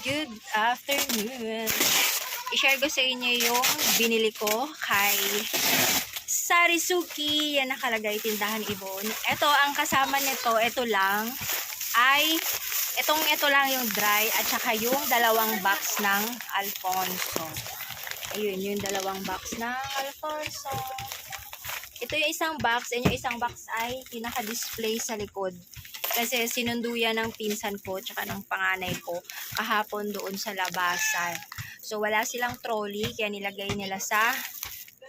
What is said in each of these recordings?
good afternoon. I-share ko sa inyo yung binili ko kay Sarisuki. Yan nakalagay tindahan ibon. Ito, ang kasama nito, ito lang, ay, itong ito lang yung dry at saka yung dalawang box ng Alfonso. Ayun, yung dalawang box ng Alfonso. Ito yung isang box, and yung isang box ay yung naka-display sa likod. Kasi sinundo yan ng pinsan ko, tsaka ng panganay ko, kahapon doon sa labasan. So, wala silang trolley, kaya nilagay nila sa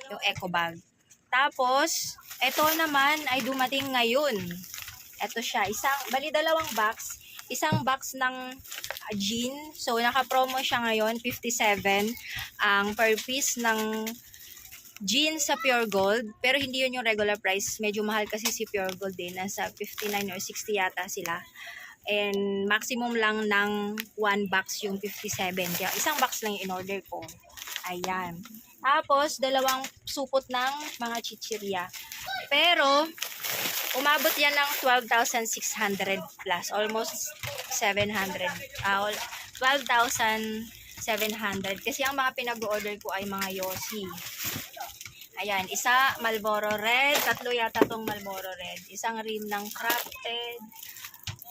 yung eco bag. Tapos, ito naman ay dumating ngayon. Ito siya, isang, bali dalawang box, isang box ng jean. So, naka-promo siya ngayon, 57 ang per piece ng jean sa Pure Gold. Pero hindi yun yung regular price. Medyo mahal kasi si Pure Gold din. Nasa 59 or 60 yata sila. And maximum lang ng one box yung 57. Kaya isang box lang yung in-order ko. Ayan. Tapos, dalawang supot ng mga chichirya. Pero, umabot yan ng 12,600 plus. Almost 700. Uh, 12,700. Kasi ang mga pinag-order ko ay mga Yossi. Ayan, isa Malboro Red, tatlo yata tong Malboro Red. Isang rim ng Crafted,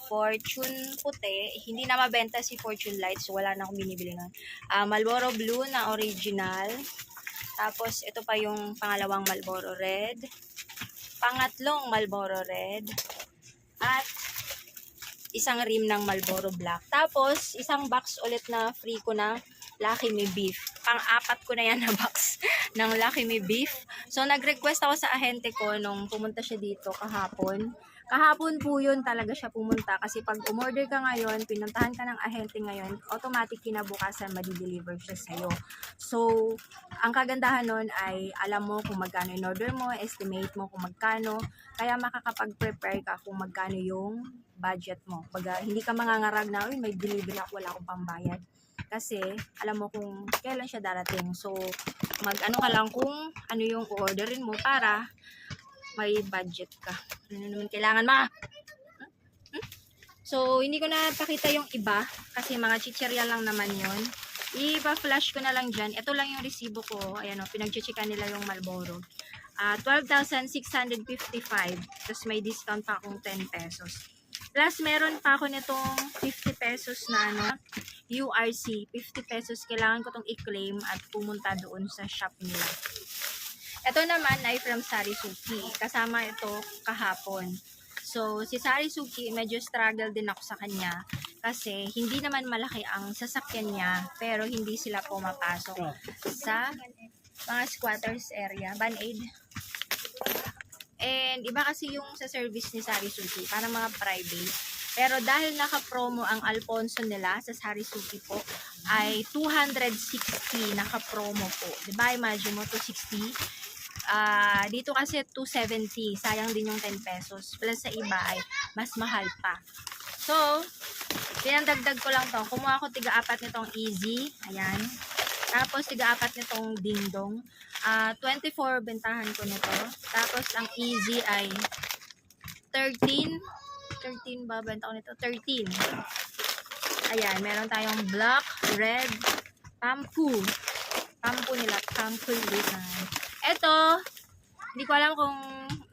Fortune puti. Hindi na mabenta si Fortune Light, so wala na akong binibili nun. Ah, Malboro Blue na original. Tapos, ito pa yung pangalawang Malboro Red. Pangatlong Malboro Red. At isang rim ng Malboro Black. Tapos, isang box ulit na free ko na Lucky Me Beef. Pang-apat ko na yan na box ng Lucky Me Beef. So, nag-request ako sa ahente ko nung pumunta siya dito kahapon. Kahapon po yun talaga siya pumunta kasi pag umorder ka ngayon, pinuntahan ka ng ahente ngayon, automatic kinabukasan madideliver siya sa'yo. So, ang kagandahan nun ay alam mo kung magkano in order mo, estimate mo kung magkano, kaya makakapag-prepare ka kung magkano yung budget mo. Pag hindi ka mangangarag na, may delivery ako, wala akong pambayad. Kasi, alam mo kung kailan siya darating. So, mag-ano ka lang kung ano yung orderin mo para may budget ka. Ano naman kailangan ma? Hmm? So, hindi ko na pakita yung iba kasi mga chichirya lang naman yon. Ipa-flash ko na lang dyan. Ito lang yung resibo ko. Ayan o, pinag-checkan nila yung Malboro. Ah, 12,655. Tapos may discount pa akong 10 pesos. Plus, meron pa ako nitong 50 pesos na ano, URC. 50 pesos. Kailangan ko tong i-claim at pumunta doon sa shop nila. Ito naman ay from Sarisuki. Kasama ito kahapon. So, si Sarisuki, medyo struggle din ako sa kanya kasi hindi naman malaki ang sasakyan niya pero hindi sila pumapasok sa mga squatters area, Band-Aid. And iba kasi yung sa service ni Sarisuki, para mga private. Pero dahil naka-promo ang Alfonso nila sa Sarisuki po, ay 260 naka-promo po. Diba? Imagine mo, 260. Ah, dito kasi 270. Sayang din yung 10 pesos. Plus sa iba ay mas mahal pa. So, pinandagdag ko lang to. Kumuha ko tiga-apat nitong easy. Ayan. Tapos tiga-apat nitong dingdong. Ah, 24 bentahan ko nito. Tapos ang easy ay 13. 13 ba benta ko nito? 13. Ayan, meron tayong black, red, pampu. Pampu nila, pampu design. Ito, hindi ko alam kung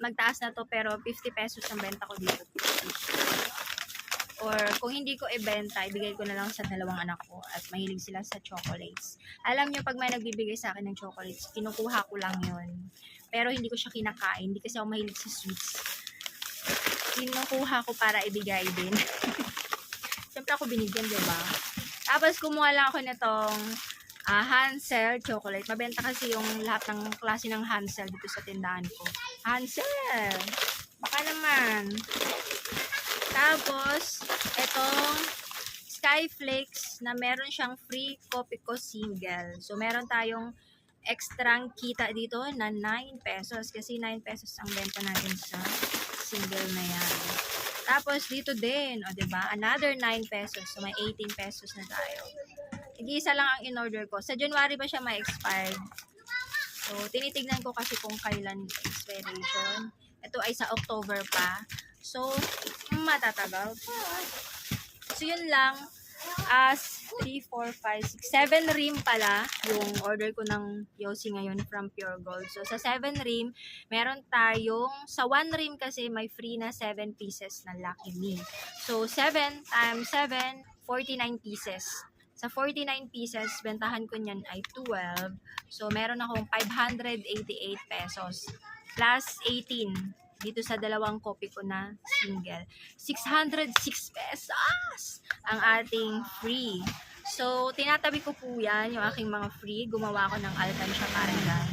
nagtaas na to pero 50 pesos ang benta ko dito. Or kung hindi ko ibenta, ibigay ko na lang sa dalawang anak ko at mahilig sila sa chocolates. Alam nyo, pag may nagbibigay sa akin ng chocolates, kinukuha ko lang yon Pero hindi ko siya kinakain. Hindi kasi ako mahilig sa sweets. Kinukuha ko para ibigay din. Siyempre ako binigyan, ba? Tapos kumuha lang ako nitong ah, Hansel chocolate. Mabenta kasi yung lahat ng klase ng Hansel dito sa tindahan ko. Hansel! Baka naman. Tapos, itong Skyflakes na meron siyang free Coffee ko single. So, meron tayong extrang kita dito na 9 pesos. Kasi 9 pesos ang benta natin sa single na yan. Tapos, dito din, o, ba Another 9 pesos. So, may 18 pesos na tayo. Nag-iisa lang ang in-order ko. Sa January ba siya may expired? So, tinitignan ko kasi kung kailan expiration. Ito ay sa October pa. So, matatagal. So, yun lang. As 3, 4, 5, 6, 7 rim pala yung order ko ng Yossi ngayon from Pure Gold. So, sa 7 rim, meron tayong, sa 1 rim kasi may free na 7 pieces na Lucky Me. So, 7 times 7, 49 pieces. Sa 49 pieces, bentahan ko niyan ay 12. So, meron akong 588 pesos. Plus 18 dito sa dalawang copy ko na single. 606 pesos ang ating free. So, tinatabi ko po yan, yung aking mga free. Gumawa ko ng Alcansya Caravan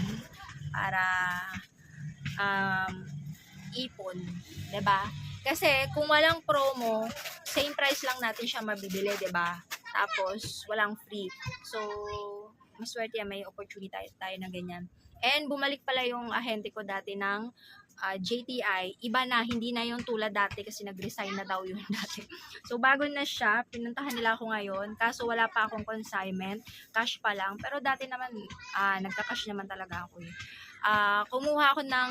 para um, ipon. ba? Kasi kung walang promo, same price lang natin siya mabibili, ba? Tapos walang free. So, maswerte yan, may opportunity tayo, tayo na ganyan. And bumalik pala yung ahente ko dati ng ah, JTI. Iba na, hindi na yung tulad dati kasi nag-resign na daw yun dati. So bago na siya, pinuntahan nila ako ngayon. Kaso wala pa akong consignment, cash pa lang. Pero dati naman, ah, nagka-cash naman talaga ako eh. Ah, kumuha ako ng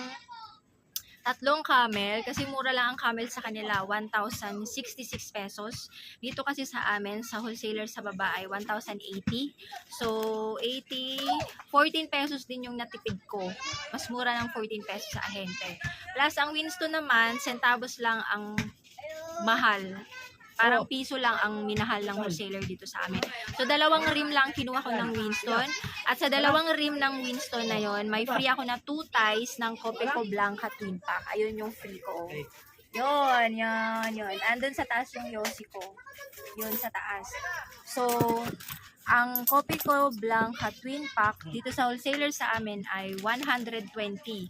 tatlong camel kasi mura lang ang camel sa kanila 1,066 pesos. Dito kasi sa amin sa wholesaler sa baba ay 1,080 so 80 14 pesos din yung natipid ko. Mas mura ng 14 pesos sa ahente. Plus ang Winston naman centavos lang ang mahal. Parang piso lang ang minahal ng wholesaler dito sa amin. So, dalawang rim lang kinuha ko ng Winston. At sa dalawang rim ng Winston na yon may free ako na two ties ng Copeco Blanca Twin Pack. Ayun yung free ko. Yun, yun, yun. Andun sa taas yung Yossi ko. Yun sa taas. So, ang Copeco Blanca Twin Pack dito sa wholesaler sa amin ay 120.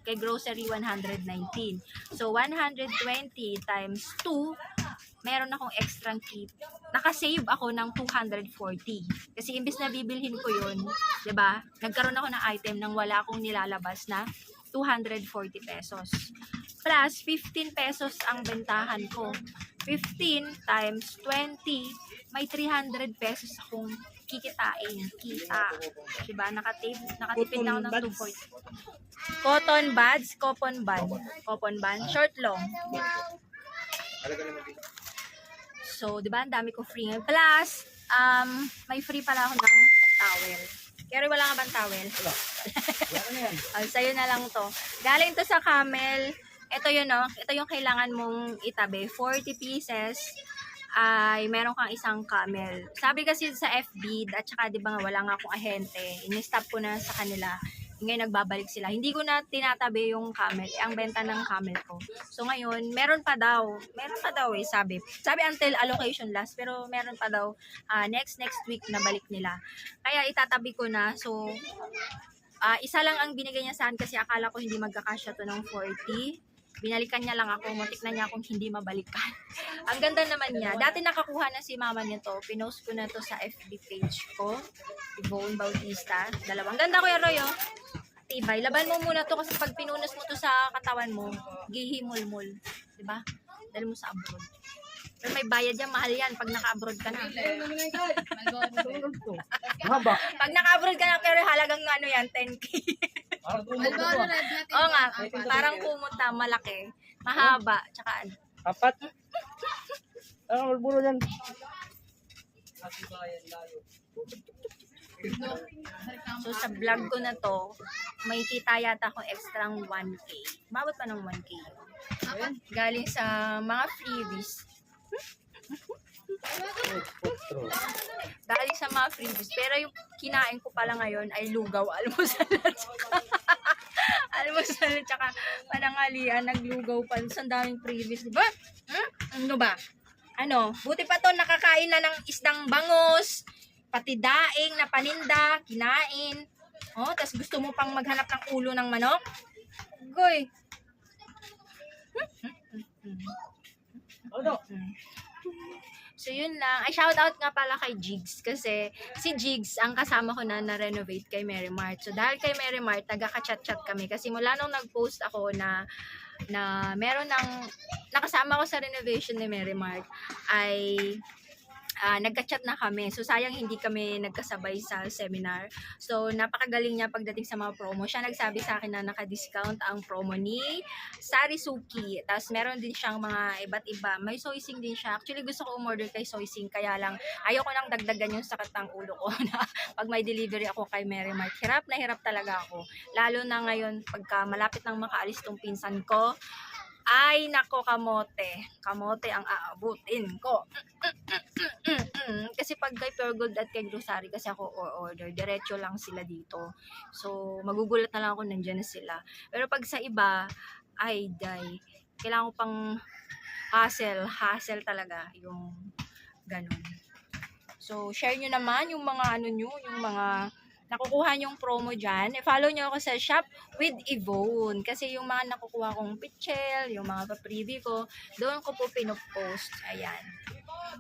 Kay grocery 119. So, 120 times 2 meron akong extra keep. Nakasave ako ng 240. Kasi imbis na bibilhin ko yun, 'di ba? Nagkaroon ako ng item nang wala akong nilalabas na 240 pesos. Plus, 15 pesos ang bentahan ko. 15 times 20, may 300 pesos akong kikitain. Kita. Diba? Nakatip, nakatipid na ako ng 240. Cotton buds, cotton bud. Cotton bud, short long. So, di ba, ang dami ko free ngayon. Plus, um, may free pala ako ng towel. Pero wala nga bang towel? oh, sa'yo na lang to. Galing to sa Camel. Ito yun, no? Ito yung kailangan mong itabi. 40 pieces ay meron kang isang camel. Sabi kasi sa FB, at saka di ba nga wala nga akong ahente, in-stop ko na sa kanila. Ngayon nagbabalik sila. Hindi ko na tinatabi yung camel, ang benta ng camel ko. So ngayon, meron pa daw. Meron pa daw eh, sabi. Sabi until allocation last, pero meron pa daw ah, next next week na balik nila. Kaya itatabi ko na. So, ah, isa lang ang binigay niya sa akin kasi akala ko hindi magkakasya to ng 40. Binalikan niya lang ako, muntik na niya akong hindi mabalikan. ang ganda naman niya. Dati nakakuha na si mama nito. Pinost ko na to sa FB page ko. Yvonne Bautista. Dalawang ganda ko Roy, oh. Tibay. Laban mo muna to kasi pag pinunas mo to sa katawan mo, gihimol-mol. 'Di ba? Dahil mo sa abroad. Pero may bayad yan, mahal yan pag naka-abroad ka na. Pag naka-abroad ka na, pero halagang ano yan, 10k. Malboro red natin. Oo nga, parang pumunta, malaki. Mahaba, tsaka ano. Apat. Ang malburo yan. So sa vlog ko na to, may kita yata akong extra 1k. Mabot pa ng 1k. Galing sa mga freebies. Galing sa mga freebies. Pero yung kinain ko pala ngayon ay lugaw, almusal at saka almusal at saka panangalian, naglugaw pa. Sa daming freebies. Diba? Hmm? Ano ba? Ano? Buti pa to nakakain na ng isdang bangus, pati daing na paninda, kinain. Oh, tas gusto mo pang maghanap ng ulo ng manok? Goy. Ano? So, yun lang. Ay, shout out nga pala kay Jigs kasi si Jigs ang kasama ko na na-renovate kay Mary Mart. So, dahil kay Mary Mart, taga-chat-chat kami kasi mula nung nag-post ako na na meron ng nakasama ko sa renovation ni Mary Mart ay ah, nagka-chat na kami. So, sayang hindi kami nagkasabay sa seminar. So, napakagaling niya pagdating sa mga promo. Siya nagsabi sa akin na naka-discount ang promo ni Sarisuki. Tapos, meron din siyang mga iba't iba. May soysing din siya. Actually, gusto ko umorder kay soysing. Kaya lang, ayoko nang dagdagan yung sakit ng ulo ko na pag may delivery ako kay Mary Mart. Hirap na hirap talaga ako. Lalo na ngayon, pagka malapit nang makaalis tong pinsan ko, ay nako kamote. Kamote ang aabutin ko. Kasi pag kay Pure Gold at kay Grocery kasi ako or order, diretso lang sila dito. So, magugulat na lang ako nandyan na sila. Pero pag sa iba, ay day, kailangan ko pang hassle, hassle talaga yung ganun. So, share nyo naman yung mga ano nyo, yung mga nakukuha nyong promo dyan. I-follow nyo ako sa Shop with Yvonne. Kasi yung mga nakukuha kong pitchel, yung mga pa-preview ko, doon ko po pinopost. Ayan.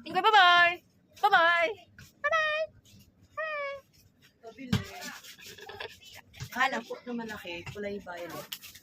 Thank you. Bye-bye! Bye-bye! Kabili. Hanap po na malaki, kulay violet.